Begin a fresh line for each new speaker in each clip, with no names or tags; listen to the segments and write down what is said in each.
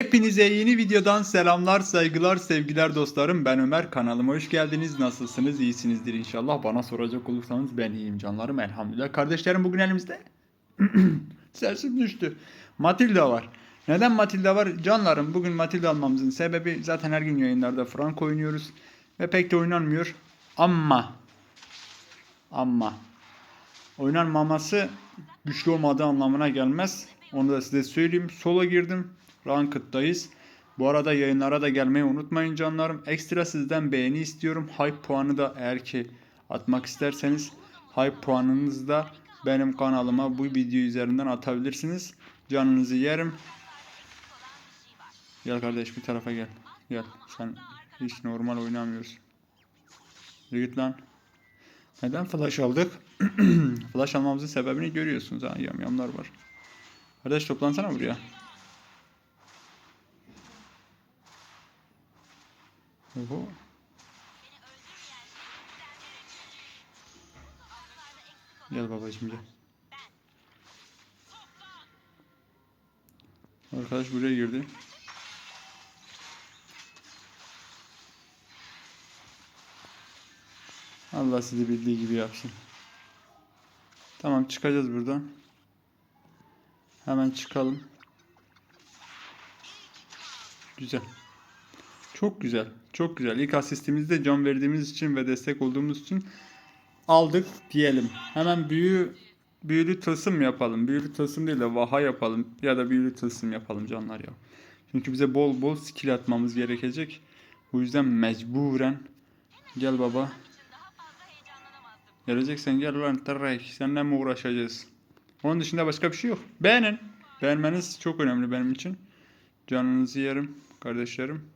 Hepinize yeni videodan selamlar, saygılar, sevgiler dostlarım. Ben Ömer. Kanalıma hoş geldiniz. Nasılsınız? İyisinizdir inşallah. Bana soracak olursanız ben iyiyim canlarım. Elhamdülillah. Kardeşlerim bugün elimizde. Sesim düştü. Matilda var. Neden Matilda var? Canlarım bugün Matilda almamızın sebebi zaten her gün yayınlarda Frank oynuyoruz. Ve pek de oynanmıyor. Ama ama oynanmaması güçlü olmadığı anlamına gelmez. Onu da size söyleyeyim. Solo girdim. Ranked'dayız. Bu arada yayınlara da gelmeyi unutmayın canlarım. Ekstra sizden beğeni istiyorum. Hype puanı da eğer ki atmak isterseniz hype puanınızı da benim kanalıma bu video üzerinden atabilirsiniz. Canınızı yerim. Gel kardeş bir tarafa gel. Gel. Sen hiç normal oynamıyorsun. Git lan. Neden flash aldık? flash almamızın sebebini görüyorsunuz ha. Yamyamlar var. Kardeş toplansana buraya. Oho. Gel babacım gel. Arkadaş buraya girdi. Allah sizi bildiği gibi yapsın. Tamam çıkacağız buradan. Hemen çıkalım. Güzel. Çok güzel. Çok güzel. İlk asistimizi de can verdiğimiz için ve destek olduğumuz için aldık diyelim. Hemen büyü büyülü tılsım yapalım. Büyülü tılsım değil de vaha yapalım. Ya da büyülü tılsım yapalım canlar ya. Çünkü bize bol bol skill atmamız gerekecek. Bu yüzden mecburen gel baba. Geleceksen gel lan Tarek. Seninle mi uğraşacağız? Onun dışında başka bir şey yok. Beğenin. Beğenmeniz çok önemli benim için. Canınızı yerim kardeşlerim.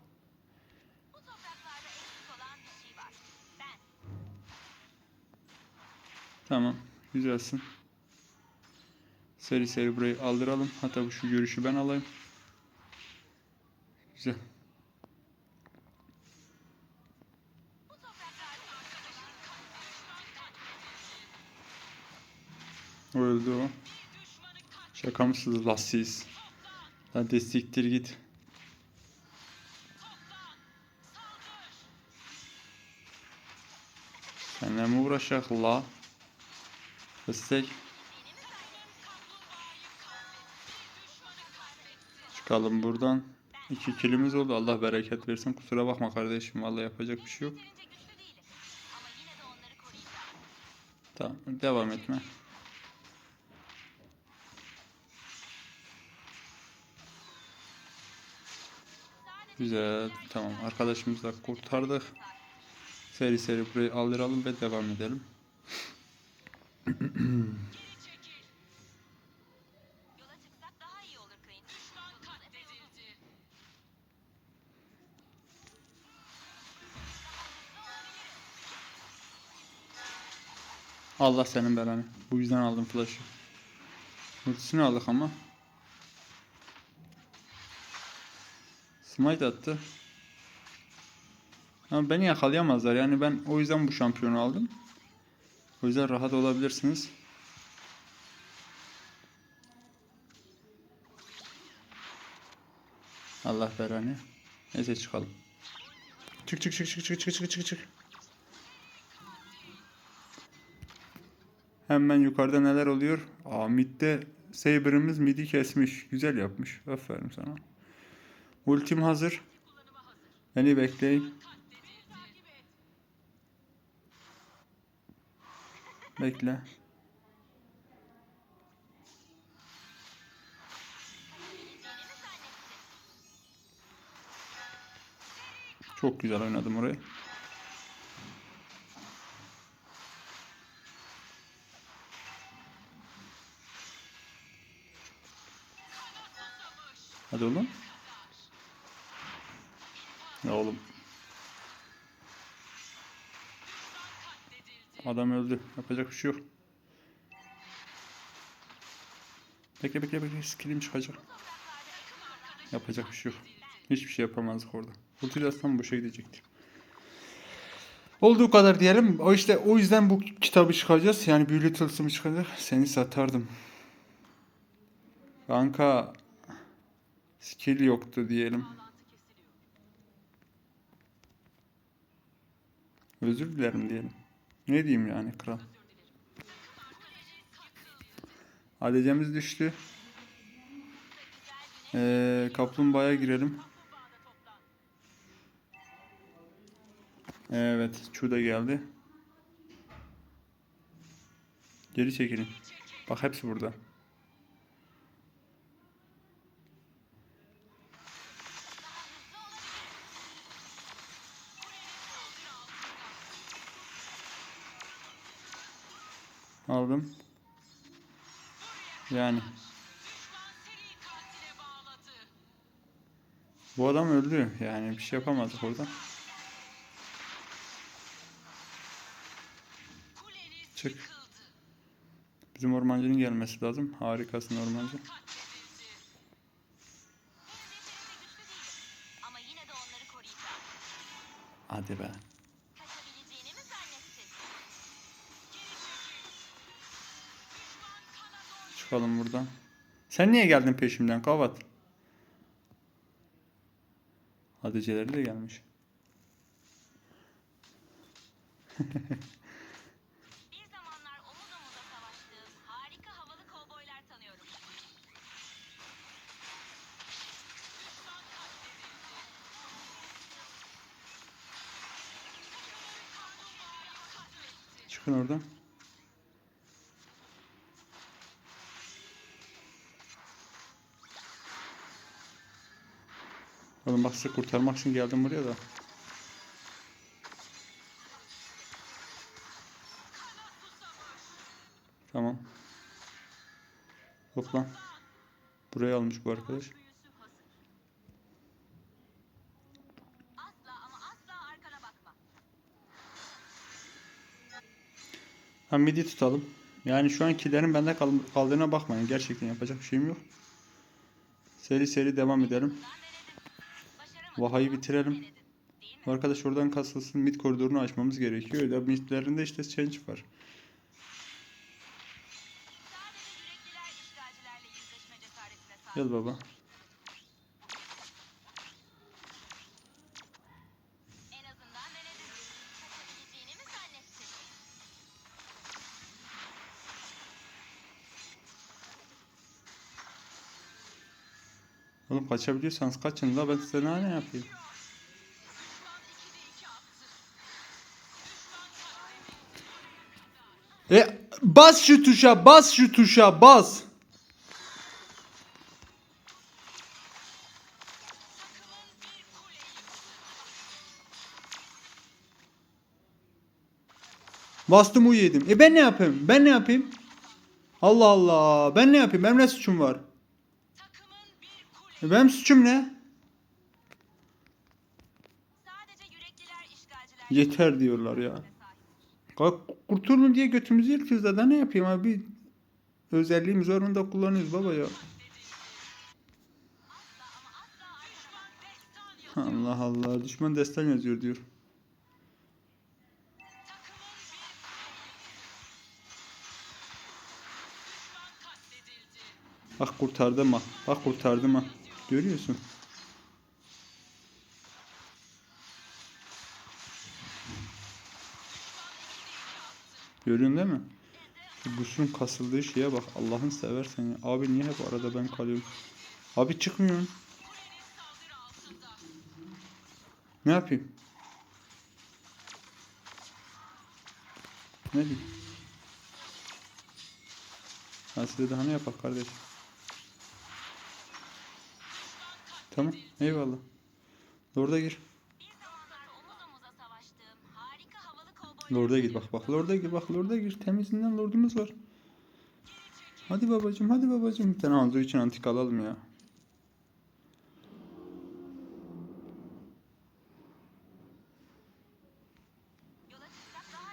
Tamam. Güzelsin. Seri seri burayı aldıralım. Hatta bu şu görüşü ben alayım. Güzel. O öldü o. Şaka mısınız la? Lan destektir git. Seninle mi uğraşacak la? Destek. Çıkalım buradan. İki kilimiz oldu. Allah bereket versin. Kusura bakma kardeşim. Vallahi yapacak bir şey yok. Tamam. Devam etme. Güzel. Tamam. Arkadaşımızı da kurtardık. Seri seri burayı aldıralım ve devam edelim. Allah senin belanı. Bu yüzden aldım flash'ı. Ultisini aldık ama. Smite attı. Ama beni yakalayamazlar. Yani ben o yüzden bu şampiyonu aldım. O yüzden rahat olabilirsiniz. Allah belanı. Neyse çıkalım. Çık çık çık çık çık çık çık çık çık. Hemen yukarıda neler oluyor? Aa midde Saber'ımız midi kesmiş. Güzel yapmış. Aferin sana. Ultim hazır. Beni bekleyin. Bekle. Çok güzel oynadım orayı. Hadi oğlum. Adam öldü. Yapacak bir şey yok. Bekle bekle bekle. Skillim çıkacak. Yapacak bir şey yok. Hiçbir şey yapamazdık orada. Ultiyle atsam boşa gidecekti. Olduğu kadar diyelim. O işte o yüzden bu kitabı çıkacağız. Yani büyülü tılsımı çıkacak. Seni satardım. Kanka Skill yoktu diyelim. Özür dilerim diyelim. Ne diyeyim yani kral. ADC'miz düştü. Ee, kaplumbağaya girelim. Evet, Chu da geldi. Geri çekilin. Bak hepsi burada. Aldım. Yani. Bu adam öldü. Yani bir şey yapamadık orada. Çık. Bizim ormancının gelmesi lazım. Harikasın ormancı. Hadi be. Çıkalım buradan. Sen niye geldin peşimden kavat? Hadiceleri de gelmiş.
Bir zamanlar omuz omuza savaştığım harika havalı kovboylar tanıyorum.
Çıkın oradan. Oğlum bak sizi kurtarmak için geldim buraya da. Tamam. Toplan. Buraya almış bu arkadaş. Ha midi tutalım. Yani şu an killerin bende kal- kaldığına bakmayın. Gerçekten yapacak bir şeyim yok. Seri seri devam edelim. Vahayı bitirelim. arkadaş oradan kasılsın. Mid koridorunu açmamız gerekiyor. Öyle midlerinde işte change var. Gel baba. Oğlum kaçabiliyorsanız kaçın la ben size ne yapayım. E bas şu tuşa bas şu tuşa bas. Bastım u yedim. E ben ne yapayım? Ben ne yapayım? Allah Allah. Ben ne yapayım? Benim ne suçum var? E benim suçum ne? Yeter diyorlar ya. Kalk kurtulun diye götümüzü yırtıyoruz da, da ne yapayım abi? Özelliğim zorunda kullanıyoruz baba ya. Allah Allah düşman destan yazıyor diyor. Bak kurtardım ha. Bak kurtardım ha. Görüyorsun. Görüyorsun değil mi? Şu Gus'un kasıldığı şeye bak. Allah'ın seversen ya. Abi niye hep arada ben kalıyorum? Abi çıkmıyorsun. Ne yapayım? Ne diyeyim? Ha size daha ne yapak kardeş? Tamam eyvallah. Lord'a gir. Lord'a gir bak bak Lord'a gir bak Lord'a gir. Temizinden Lord'umuz var. Hadi babacım hadi babacım. Bir tane Hanzo için antik alalım ya.
Yola çıksak daha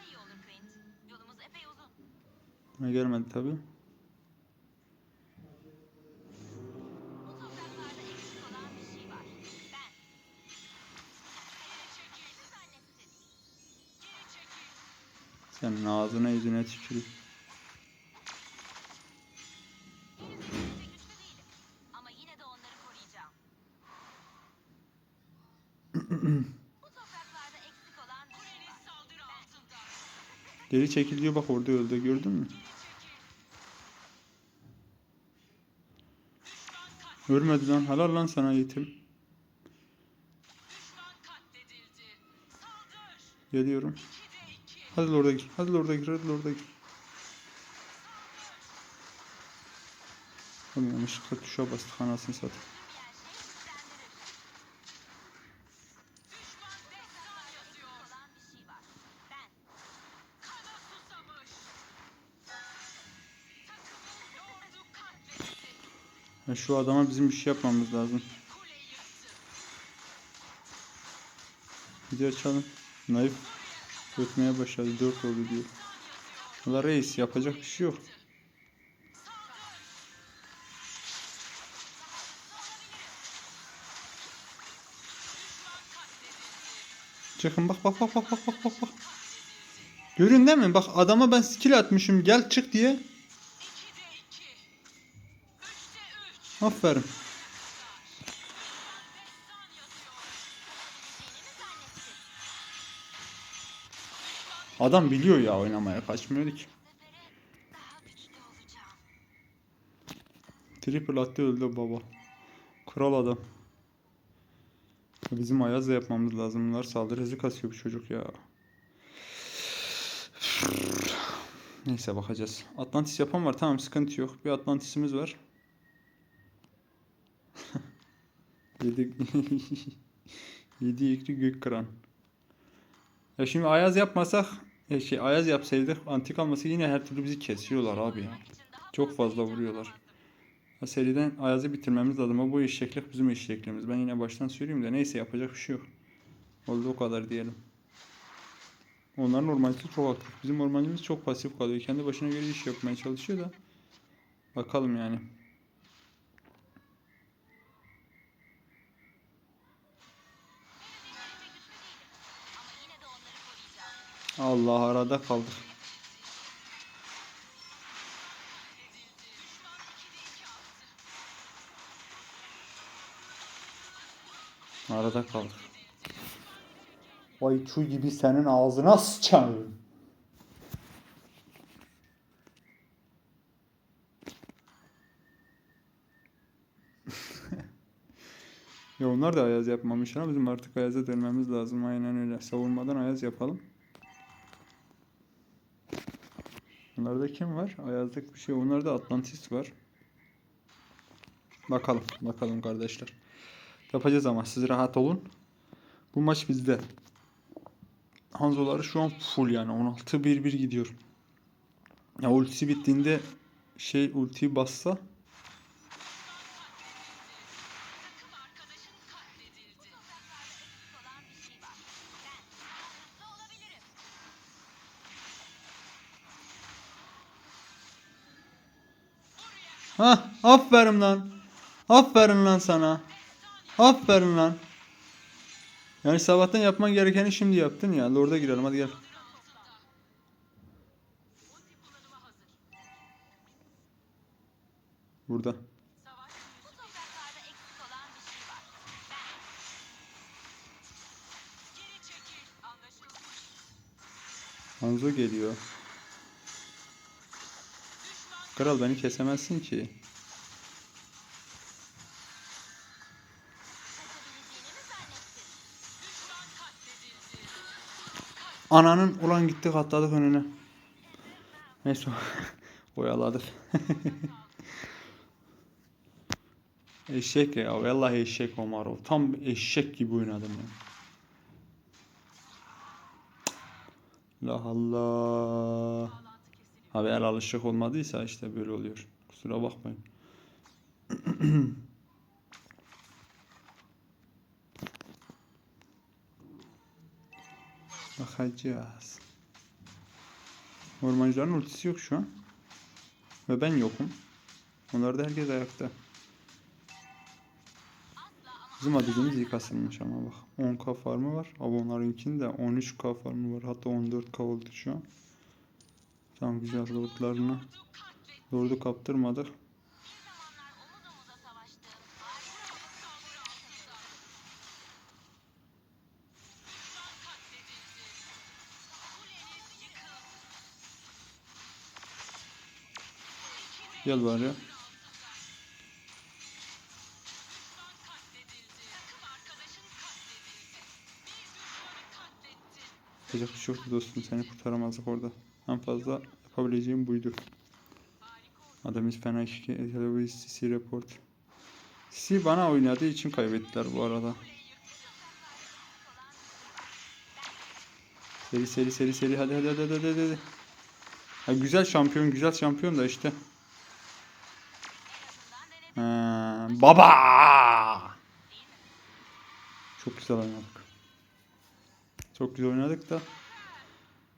şey var.
saldırı altında.
Geri çekiliyor bak orada öldü gördün mü? Ölmedi lan helal lan sana yetim. Geliyorum.
2'de 2.
Hadi orada gir. Hadi orada gir. Hadi orada gir. Oğlum yanlışlıkla tuşa bastık anasını satayım. Ya şu adama bizim bir şey yapmamız lazım. Video açalım. Naif ötmeye başladı. 4 oldu diyor. Valla reis yapacak bir şey yok. Çıkın bak bak bak bak bak bak bak. Görün değil mi? Bak adama ben skill atmışım gel çık diye.
2'de 2. 3'te 3.
Aferin. Adam biliyor ya oynamaya kaçmıyordu ki. Triple attı öldü baba. Kral adam. Bizim Ayaz'la yapmamız lazım. Bunlar saldırı hızı kasıyor bu çocuk ya. Neyse bakacağız. Atlantis yapan var. Tamam sıkıntı yok. Bir Atlantis'imiz var. Yedi, Yedi ikli gök kıran. Ya şimdi Ayaz yapmasak ya şey Ayaz yapsaydık antik alması yine her türlü bizi kesiyorlar abi ya. Çok fazla vuruyorlar. Ha, seriden Ayaz'ı bitirmemiz lazım ama bu eşeklik bizim eşekliğimiz. Ben yine baştan söyleyeyim de neyse yapacak bir şey yok. Oldu o kadar diyelim. Onların ormancısı çok aktif. Bizim ormancımız çok pasif kalıyor. Kendi başına göre iş yapmaya çalışıyor da. Bakalım yani. Allah arada kaldık.
Düşman 2'de 2 attı.
Arada kaldık. Vay çuy gibi senin ağzına sıçarım. ya onlar da ayaz yapmamış ama bizim artık ayaza dönmemiz lazım. Aynen öyle. Savunmadan ayaz yapalım. Bunlarda kim var? Ayazlık bir şey. Onlarda Atlantis var. Bakalım. Bakalım kardeşler. Yapacağız ama siz rahat olun. Bu maç bizde. Hanzoları şu an full yani 16-1-1 gidiyor. Ya ultisi bittiğinde şey ultiyi bassa ha aferin lan. Aferin lan sana. Aferin lan. Yani sabahtan yapman gerekeni şimdi yaptın ya. Lord'a girelim hadi gel. Burada.
Savaş
Bu
Kral beni kesemezsin ki. Ananın ulan gittik atladık önüne. Neyse oyaladık. eşek ya vallahi eşek Omarov. Tam eşek gibi oynadım ya. Allah Allah.
Bağlantı kesildi.
Abi el alışık olmadıysa işte böyle oluyor. Kusura bakmayın. Bakacağız. Ormancıların ultisi yok şu an. Ve ben yokum. Onlar da herkes ayakta. Bizim adedimiz iyi kasılmış ama bak. 10k farmı var. Ama onlarınkinde 13k farmı var. Hatta 14k oldu şu an. Tam güzel lordlarını.
Lordu
kaptırmadık. Gel bari. Yapacak bir şey yoktu dostum seni kurtaramazdık orada. En fazla yapabileceğim buydu. Adamız fena. Televiz CC report. CC bana oynadığı için kaybettiler bu arada. Seri seri seri seri hadi hadi hadi hadi hadi. hadi. Ha, güzel şampiyon güzel şampiyon da işte. Ha, baba! Çok güzel oynadık. Çok güzel oynadık da.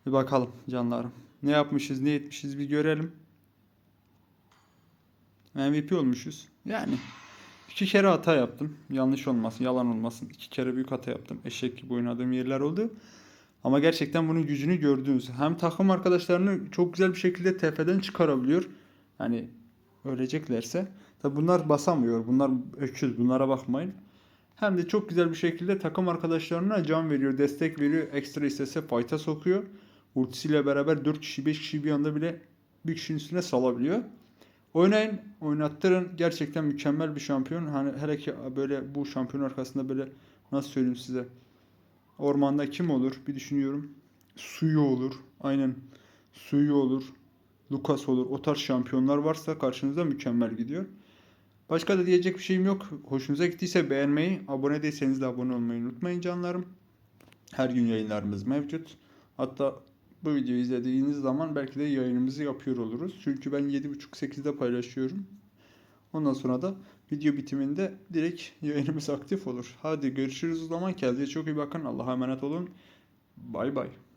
Bir bakalım canlarım. Ne yapmışız ne etmişiz bir görelim. MVP olmuşuz. Yani iki kere hata yaptım. Yanlış olmasın, yalan olmasın. İki kere büyük hata yaptım. Eşek gibi oynadığım yerler oldu. Ama gerçekten bunun gücünü gördünüz. Hem takım arkadaşlarını çok güzel bir şekilde tepeden çıkarabiliyor. Hani öleceklerse. Tabi bunlar basamıyor. Bunlar öküz. Bunlara bakmayın. Hem de çok güzel bir şekilde takım arkadaşlarına can veriyor, destek veriyor. Ekstra istese fight'a sokuyor. Ultisiyle beraber 4 kişi 5 kişi bir anda bile bir kişinin üstüne salabiliyor. Oynayın, oynattırın. Gerçekten mükemmel bir şampiyon. Hani hele ki böyle bu şampiyon arkasında böyle nasıl söyleyeyim size. Ormanda kim olur? Bir düşünüyorum. Suyu olur. Aynen. Suyu olur. Lucas olur. O tarz şampiyonlar varsa karşınızda mükemmel gidiyor. Başka da diyecek bir şeyim yok. Hoşunuza gittiyse beğenmeyi, abone değilseniz de abone olmayı unutmayın canlarım. Her gün yayınlarımız mevcut. Hatta bu videoyu izlediğiniz zaman belki de yayınımızı yapıyor oluruz. Çünkü ben 7.30-8'de paylaşıyorum. Ondan sonra da video bitiminde direkt yayınımız aktif olur. Hadi görüşürüz o zaman. Kendinize çok iyi bakın. Allah'a emanet olun. Bay bay.